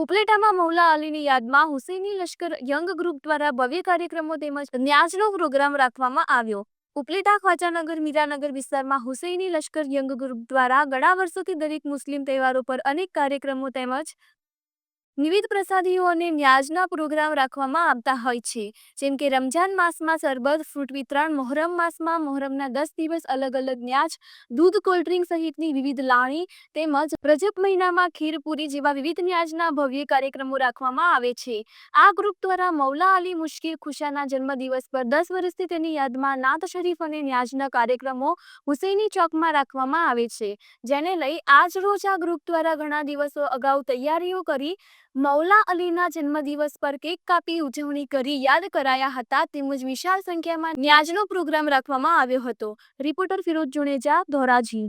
ઉપલેટામાં મૌલા અલીની યાદમાં હુસૈની લશ્કર young group દ્વારા ભવ્ય કાર્યક્રમો તેમજ ન્યાજનો પ્રોગ્રામ રાખવામાં આવ્યો. ઉપલેટા, ખ્વાજાનગર, મીરાનગર વિસ્તારમાં હુસૈની લશ્કર યંગ ગ્રુપ દ્વારા ઘણા વર્ષોથી દરેક મુસ્લિમ તહેવારો પર અનેક કાર્યક્રમો તેમજ વિવિધ પ્રસાદીઓ અને ન્યાજના પ્રોગ્રામ રાખવામાં આવતા હોય છે. જેમ કે રમઝાન માસમાં સરબત, ફ્રૂટ વિતરણ, મોહરમ માસમાં મોહરમના દસ દિવસ અલગ અલગ ન્યાજ, દૂધ, કોલ્ડ ડ્રિંક સહિતની વિવિધ લાણી તેમજ રજબ મહિનામાં ખીરપુરી જેવા વિવિધ ન્યાજના ભવ્ય કાર્યક્રમો રાખવામાં આવે છે. આ ગ્રુપ દ્વારા મૌલા અલી મુશ્કિલ ખુશાના જન્મદિવસ પર દસ વર્ષથી તેની યાદમાં નાત શરીફ અને ન્યાજના કાર્યક્રમો હુસૈની ચોકમાં રાખવામાં આવે છે. જેને લઈ આજ રોજ આ ગ્રુપ દ્વારા ઘણા દિવસો અગાઉ તૈયારીઓ કરી મૌલા અલીના જન્મદિવસ પર કેક કાપી ઉજવણી કરી યાદ કરાયા હતા તેમજ વિશાળ સંખ્યામાં ન્યાજનો પ્રોગ્રામ રાખવામાં આવ્યો હતો. રિપોર્ટર ફિરોજ જુણેજા ધોરાજી.